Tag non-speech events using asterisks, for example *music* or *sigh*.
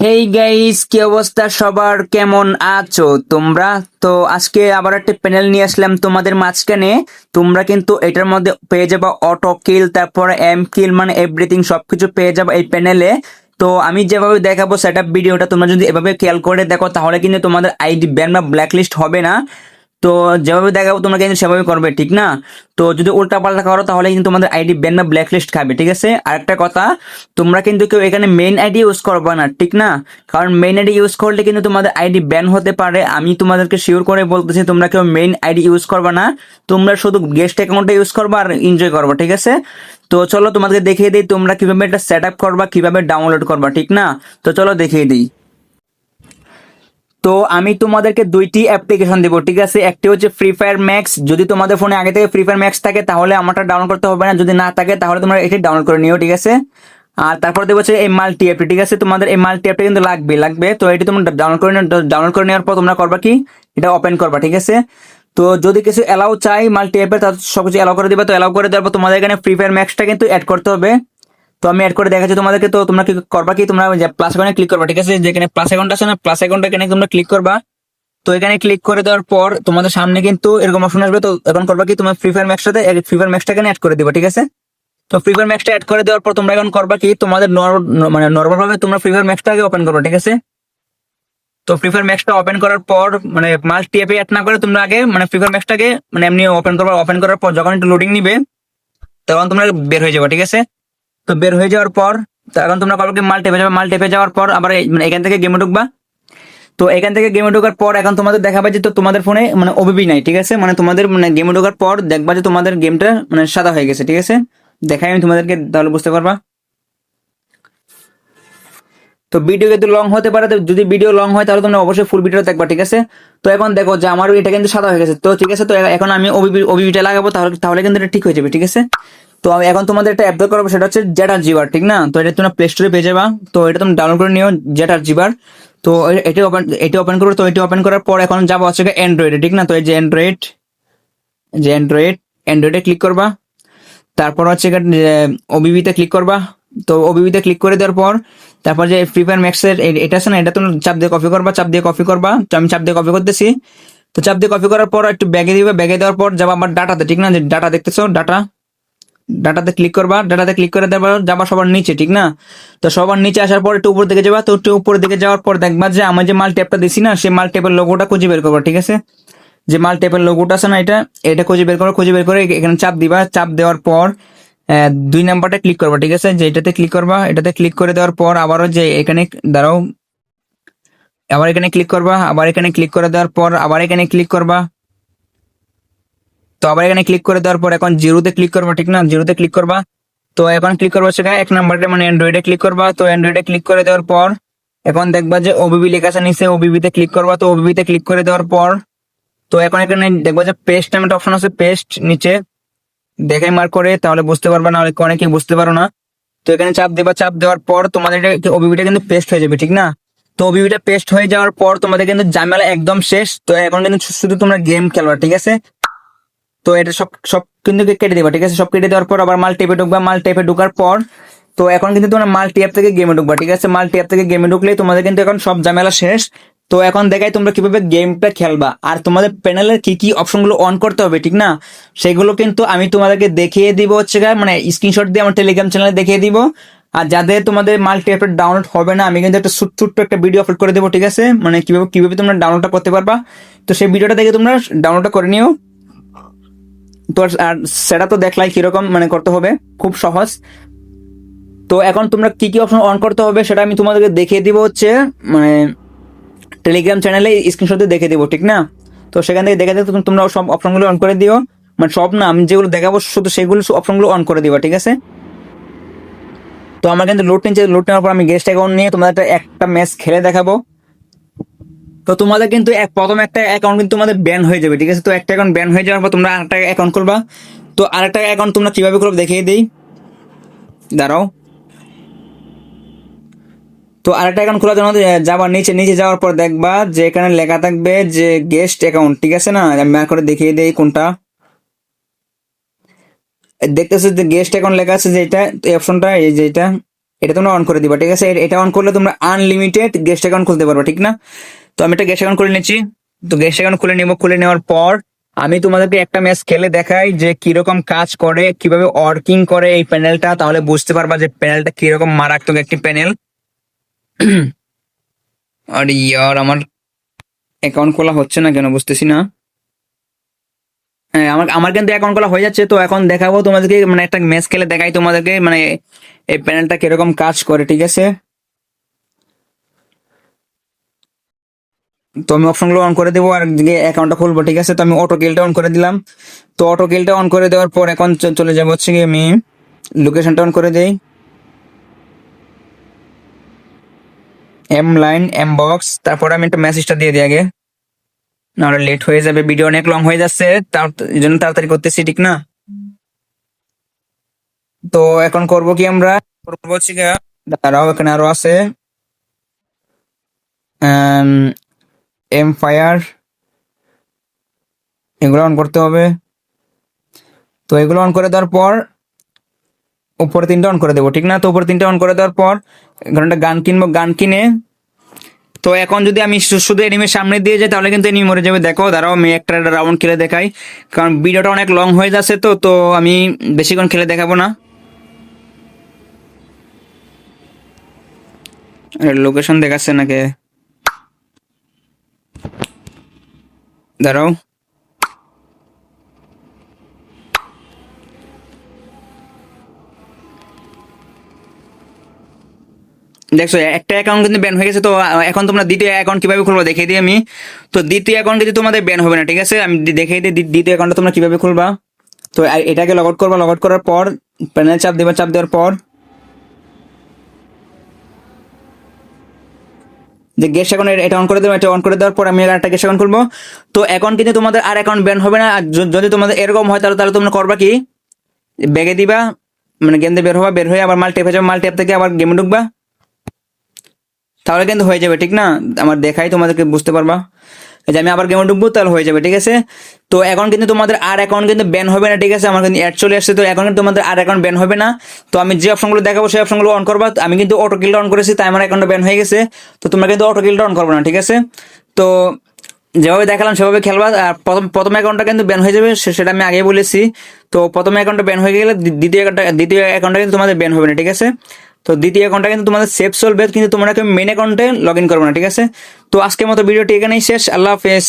Hey guys কি অবস্থা? সবার কেমন আছো? তোমরা? তো আজকে আবার একটা প্যানেল নিয়ে আসলাম তোমাদের মাঝখানে। তোমরা কিন্তু এটার মধ্যে পেয়ে যাব অটো কিল তারপর এম কিল মানে এভরিথিং সবকিছু পেয়ে যাব এই প্যানেলে তো আমি যেভাবে দেখাবো সেট ভিডিওটা তোমরা যদি এভাবে খেয়াল করে দেখো, তাহলে কিন্তু তোমাদের আইডি ব্যান বা ব্ল্যাকলিস্ট হবে না। তো যেভাবে দেখাবো তোমরা কিন্তু সেভাবে করবে, ঠিক না? তো যদি উল্টা পাল্টা করো তাহলে কিন্তু তোমাদের আইডি ব্যান বা ব্ল্যাকলিস্ট খাবে, ঠিক আছে? আরেকটা কথা, তোমরা কিন্তু কেউ এখানে মেইন আইডি ইউজ করবে না, ঠিক না? কারণ মেইন আইডি ইউজ করলে কিন্তু তোমাদের আইডি ব্যান হতে পারে। আমি তোমাদেরকে শিওর করে বলতেছি, তোমরা কেউ মেইন আইডি ইউজ করবে না। তোমরা শুধু গেস্ট অ্যাকাউন্টটা ইউজ করবা আর এনজয় করবা, ঠিক আছে? তো চলো তোমাদেরকে দেখিয়ে দিই, তোমরা কীভাবে এটা সেট আপ করবা, কীভাবে ডাউনলোড করবা, ঠিক না? তো চলো দেখিয়ে দিই। তো আমি তোমাদেরকে দুইটি অ্যাপ্লিকেশন দেবো, ঠিক আছে? একটি হচ্ছে ফ্রি ফায়ার ম্যাক্স যদি তোমাদের ফোনে আগে থেকে ফ্রি ফায়ার ম্যাক্স থাকে, তাহলে আমারটা ডাউনলোড করতে হবে না। যদি না থাকে, তাহলে তোমরা এটি ডাউনলোড করে নিও, ঠিক আছে? আর তারপর দেবো হচ্ছে এই মাল্টি অ্যাপটি ঠিক আছে? তোমাদের এই মাল্টি অ্যাপটা কিন্তু লাগবে লাগবে। তো এটি তোমরা ডাউনলোড করে ডাউনলোড করে নেওয়ার পর তোমরা করবা কি? এটা ওপেন করবা, ঠিক আছে? তো যদি কিছু অ্যালাউ চাই মাল্টি অ্যাপে তাহলে সব কিছু অ্যালাউ করে দিবে। তো অ্যালাউ করে দেওয়ার পর তোমাদের এখানে ফ্রি ফায়ার ম্যাক্সটা কিন্তু অ্যাড করতে হবে। তো আমি অ্যাড করে দেখাচ্ছি তোমাদেরকে। তো তোমরা কি করবা কি? তোমরা প্লাস আইকনে ক্লিক করবা, ঠিক আছে? যেখানে প্লাস অ্যাকাউন্ট আছে না প্লাস অ্যাকাউন্ট এখানে তোমরা ক্লিক করবা। তো এখানে ক্লিক করে দেওয়ার পর তোমাদের সামনে কিন্তু এরকম অপশন আসবে। তো এখন করবা কি? তোমার ফ্রি ফায়ার ম্যাক্সটাতে ফ্রি ফায়ার ম্যাক্সটা এখানে অ্যাড করে দিবা, ঠিক আছে? তো ফ্রি ফায়ার ম্যাক্সটা অ্যাড করে দেওয়ার পর তোমরা এখন করবা কি? তোমাদের মানে নর্মাল ভাবে তোমরা ফ্রি ফায়ার ম্যাক্সটাকে ওপেন করবা, ঠিক আছে? তো ফ্রি ফায়ার ম্যাক্সটা ওপেন করার পর মানে মাল্টি অ্যাপে অ্যাড না করে তোমরা আগে মানে ফ্রি ফায়ার ম্যাক্সটাকে মানে এমনি ওপেন করবা। ওপেন করার পর যখন একটু লোডিং নিবে, তখন তোমরা বের হয়ে যাবে, ঠিক আছে? তো বের হয়ে যাওয়ার পর এখন তোমরা করবে মাল টেপে যাবে, মাল টেপে যাওয়ার পর আবার মানে এখান থেকে গেমে ঢুকবা। তো এখান থেকে গেমে ঢোকার পর এখন তোমাদের দেখাবে যে তো তোমাদের ফোনে মানে ওবিবি নাই, ঠিক আছে? মানে তোমাদের মানে গেমে ঢোকার পর দেখবা যে তোমাদের গেমটা মানে সাদা হয়ে গেছে, ঠিক আছে? দেখাই আমি তোমাদেরকে, তাহলে বুঝতে পারবা। তো ভিডিও কিন্তু লং হতে পারে যদি ভিডিও লং হয়, তাহলে তোমরা অবশ্যই ফুল ভিডিও দেখবা, ঠিক আছে? তো এখন দেখো যে আমার এটা কিন্তু সাদা হয়ে গেছে, তো ঠিক আছে? তো এখন আমি ওবিবি ওবিবিটা লাগাবো, তাহলে তাহলে কিন্তু এটা ঠিক হয়ে যাবে, ঠিক আছে? তো আমি এখন তোমাদের একটা অ্যাপ করব সেটা হচ্ছে জেটার জিবার ঠিক না? তো এটা তোমরা প্লে স্টোরে পেয়ে যাবা। তো এটা তুমি ডাউনলোড করে নিও জেটার জিবার তো এটা ওপেন এটা ওপেন করো, তো এটা ওপেন করার পর এখন যাব হচ্ছে অ্যান্ড্রয়েডে ঠিক না? তো এই যে অ্যান্ড্রয়েড যে অ্যান্ড্রয়েড অ্যান্ড্রয়েডে ক্লিক করবা। তারপর হচ্ছে ওবিবিতে ক্লিক করবা। তো ওবিবিতে ক্লিক করে দেওয়ার পর, তারপর যে ফ্রি ফায়ার ম্যাক্সের এটা আছে না? এটা তুমি চাপ দিয়ে কপি করবা, চাপ দিয়ে কপি করবা। তো আমি চাপ দিয়ে কপি করতেছি। তো চাপ দিয়ে কপি করার পর একটু ব্যাগে দিবে। ব্যাগে দেওয়ার পর যাবা আমার ডাটাতে ঠিক না? যে ডাটা দেখতেছো ডাটা ডাটাতে ক্লিক করবা, ডাটাতে ক্লিক করে পর যাবা সবার নিচে, ঠিক না? তো সবার নিচে আসার পর একটু উপর দিকে যাবা, তো একটু উপর দিকে যাওয়ার পর দেখবা যে আমি যে মাল ট্যাপটা দিছি না, সেই মাল ট্যাপের লোগোটা খুঁজে বের করবা, ঠিক আছে? যে মাল ট্যাপের লোগোটা আছে না এটা এটা খুঁজে বের করো, খুঁজে বের করে এখানে চাপ দিবা, চাপ দেওয়ার পর দুই নাম্বারটা ক্লিক করবা, ঠিক আছে? যে এটাতে ক্লিক করবা, এটাতে ক্লিক করে দেওয়ার পর আবারও যে এখানে দাঁড়াও, আবার এখানে ক্লিক করবা, আবার এখানে ক্লিক করে দেওয়ার পর আবার এখানে ক্লিক করবা তো আবার এখানে ক্লিক করে দেওয়ার পর এখন জিরোতে ক্লিক করবা, ঠিক না? জিরোতে ক্লিক করবা। তো এখন ক্লিক করবা সেখানে এক নাম্বারটা মানে অ্যান্ড্রয়েডে ক্লিক করবা। তো অ্যান্ড্রয়েডে ক্লিক করে দেওয়ার পর এখন দেখবা যে ওবিবি লেখা আছে নিচে ওবিবিতে ক্লিক করবা। তো ওবিবিতে ক্লিক করে দেওয়ার পর তো এখন এখানে দেখবা যে পেস্ট নামে একটা অপশন আছে পেস্ট নিচে। দেখে মার্ক করে, তাহলে বুঝতে পারবা না অনেকে বুঝতে পারো না। তো এখানে চাপ দেবা, চাপ দেওয়ার পর তোমাদের ওবিবিটা কিন্তু পেস্ট হয়ে যাবে, ঠিক না? তো ওবিবিটা পেস্ট হয়ে যাওয়ার পর তোমাদের কিন্তু জামেলা একদম শেষ। তো এখন কিন্তু শুধু তোমরা গেম খেলবা, ঠিক আছে? তো এটা সব সব কিন্তু কেটে দেবা, ঠিক আছে? সব কেটে দেওয়ার পর আবার মাল টেপে ঢুকবা, মাল টেপে ঢোকার পর, তো এখন কিন্তু তোমরা মাল্টি অ্যাপ থেকে গেমে ঢুকবা, ঠিক আছে? মাল্টি অ্যাপ থেকে গেমে ঢুকলে তোমাদের কিন্তু এখন সব ঝামেলা শেষ। তো এখন দেখাই তোমরা কীভাবে গেমটা খেলবা। আর তোমাদের প্যানেলের কি কি অপশনগুলো অন করতে হবে, ঠিক না? সেগুলো কিন্তু আমি তোমাদেরকে দেখিয়ে দিব হচ্ছে মানে স্ক্রিনশট দিয়ে আমার টেলিগ্রাম চ্যানেলে দেখিয়ে দিব। আর যাদের তোমাদের মাল্টি অ্যাপের ডাউনলোড হবে না, আমি কিন্তু একটা ছোট্ট একটা ভিডিও আপলোড করে দেবো, ঠিক আছে? মানে কীভাবে কীভাবে তোমরা ডাউনলোডটা করতে পারবা। তো সেই ভিডিওটা দেখে তোমরা ডাউনলোডটা করে নিও। তো আর সেটা তো দেখলাই কীরকম মানে করতে হবে, খুব সহজ। তো এখন তোমরা কি কি অপশন অন করতে হবে সেটা আমি তোমাদেরকে দেখিয়ে দিব হচ্ছে মানে টেলিগ্রাম চ্যানেলে স্ক্রিনশট দেখে দিব, ঠিক না? তো সেখান থেকে দেখে দেখে তোমরা সব অপশনগুলো অন করে দিও। মানে সব না, আমি যেগুলো দেখাবো শুধু সেগুলো অপশনগুলো অন করে দিবা, ঠিক আছে? তো আমার কিন্তু লোড নিচ্ছে লোড নেওয়ার পর আমি গেস্ট অ্যাকাউন্ট নিয়ে তোমাদের একটা ম্যাচ খেলে দেখাবো। তো তোমাদের কিন্তু এক প্রথম একটা অ্যাকাউন্ট কিন্তু তোমাদের ব্যান হয়ে যাবে, ঠিক আছে? তো একটা অ্যাকাউন্ট ব্যান হয়ে যাওয়ার পর তোমরা আরেকটা অ্যাকাউন্ট করবা তো আরেকটা অ্যাকাউন্ট তোমরা কীভাবে করবে দেখিয়ে দিই। দাঁড়াও। তো আরেকটা অ্যাকাউন্ট খোলার জন্য যাবার নিচে নিচে যাওয়ার পর দেখবা যে এখানে লেখা থাকবে যে গেস্ট অ্যাকাউন্ট ঠিক আছে না? আমি আর করে দেখিয়ে দিই কোনটা। দেখতেছে যে গেস্ট অ্যাকাউন্ট লেখা আছে যেটা অপশনটা এই যে এটা তোমরা অন করে দিবা, ঠিক আছে? এটা অন করলে তোমরা আনলিমিটেড গেস্ট অ্যাকাউন্ট খুলতে পারবে, ঠিক না? তো আমি একটা গেস্ট অ্যাকাউন্ট খুলে নিচ্ছি। তো গেস্ট অ্যাকাউন্ট খুলে নেব, খুলে নেওয়ার পর আমি তোমাদেরকে একটা ম্যাচ খেলে দেখাই যে কীরকম কাজ করে, কীভাবে ওয়ার্কিং করে এই প্যানেলটা তাহলে বুঝতে পারবা যে প্যানেলটা কীরকম মারাত্মক একটি প্যানেল *clears throat* আর ইয়ার, আমার অ্যাকাউন্ট খোলা হচ্ছে না কেন বুঝতেছি না। হ্যাঁ আমার আমার কিন্তু অ্যাকাউন্ট খোলা হয়ে যাচ্ছে, তো এখন দেখাবো তোমাদেরকে মানে একটা ম্যাচ খেলে দেখাই তোমাদেরকে মানে এই প্যানেলটা কীরকম কাজ করে, ঠিক আছে? তো আমি অপশনগুলো অন করে দেবো আর একদিকে অ্যাকাউন্টটা খুলবো, ঠিক আছে? তো আমি অটো কিলটা অন করে দিলাম। তো অটো কিলটা অন করে দেওয়ার পর এখন চলে যাব হচ্ছে কি আমি লোকেশনটা অন করে দেই। এম লাইন এম বক্স তারপর আমি একটা মেসেজটা দিয়ে দিই আগে। নাহলে লেট হয়ে যাবে ভিডিও অনেক লং হয়ে যাচ্ছে তার জন্য তাড়াতাড়ি করতেছি, ঠিক না? তো এখন করব কি আমরা? করব হচ্ছে দাঁড়াও, এখানে আরও আছে। এম ফায়ার, এগুলো অন করতে হবে। তো এগুলো অন করে দেওয়ার পর উপরে তিনটা অন করে দেবো, ঠিক না? তো উপরে তিনটা অন করে দেওয়ার পর, এখানে একটা গান কিনবো, গান কিনে। তো এখন যদি আমি শুধু এনিমের সামনে দিয়ে যাই, তাহলে কিন্তু এনিমি মরে যাবে। দেখো, দাঁড়াও, আমি একটা রাউন্ড খেলে দেখাই। কারণ ভিডিওটা অনেক লং হয়ে যাচ্ছে তো তো আমি বেশিক্ষণ খেলে দেখাবো না। লোকেশন দেখাচ্ছে নাকি? দাঁড়াও। দেখছ, একটা অ্যাকাউন্ট কিন্তু ব্যান হয়ে গেছে, তো এখন তোমরা দ্বিতীয় অ্যাকাউন্ট কীভাবে খুলবো দেখিয়ে দিই আমি। তো দ্বিতীয় অ্যাকাউন্ট কিন্তু তোমাদের ব্যান হবে না, ঠিক আছে? আমি দেখিয়ে দিই দ্বিতীয় অ্যাকাউন্টটা তোমরা কীভাবে খুলবা। তো এটাকে লগ আউট করবা লগ আউট করার পর প্যানেল চাপ দেবা, চাপ দেওয়ার পর যে গেস্ট অ্যাকাউন্ট এটা অন করে দেবো, এটা অন করে দেওয়ার পর আমি একটা গেস্ট অ্যাকাউন্ট খুলবো। তো এখন কিন্তু তোমাদের আর অ্যাকাউন্ট ব্যান হবে না। আর যদি তোমাদের এরকম হয়, তাহলে তাহলে তোমরা করবা কি? ব্যাগে দিবা মানে গেম দিয়ে বের হবা, বের হয়ে আবার মাল টেপে যাবে মাল টেপ থেকে আবার গেমে ঢুকবা। তাহলে কিন্তু হয়ে যাবে, ঠিক না? আমার দেখাই, তোমাদেরকে বুঝতে পারবা। যে আমি আবার গেমে ঢুকবো, তাহলে হয়ে যাবে, ঠিক আছে? তো এখন কিন্তু তোমাদের আর অ্যাকাউন্ট কিন্তু ব্যান হবে না, ঠিক আছে? আমার কিন্তু অ্যাড চলে আসছে, তো এখন কিন্তু তোমাদের আর অ্যাকাউন্ট ব্যান হবে না। তো আমি যে অপশনগুলো দেখাবো, সেই অপশনগুলো অন করবা। আমি কিন্তু অটো কিলটা অন করেছি, তাই আমার অ্যাকাউন্ট ব্যান হয়ে গেছে। তো তোমরা কিন্তু অটো কিলটা অন করবে না, ঠিক আছে? তো যেভাবে দেখালাম, সেভাবে খেলবা। আর প্রথম প্রথম অ্যাকাউন্টটা কিন্তু ব্যান হয়ে যাবে সেটা আমি আগে বলেছি। তো প্রথম অ্যাকাউন্টটা ব্যান হয়ে গেলে দ্বি- দ্বিতীয় অ্যাকাউন্টটা দ্বিতীয় অ্যাকাউন্টটা কিন্তু তোমাদের ব্যান হবে না, ঠিক আছে? তো দ্বিতীয় অ্যাকাউন্টটা কিন্তু তোমাদের সেফ চলবে কিন্তু তোমরা মেন অ্যাকাউন্টে লগ ইন করবে না, ঠিক আছে? তো আজকের মতো ভিডিওটি এখানেই শেষ, আল্লাহ হাফেজ।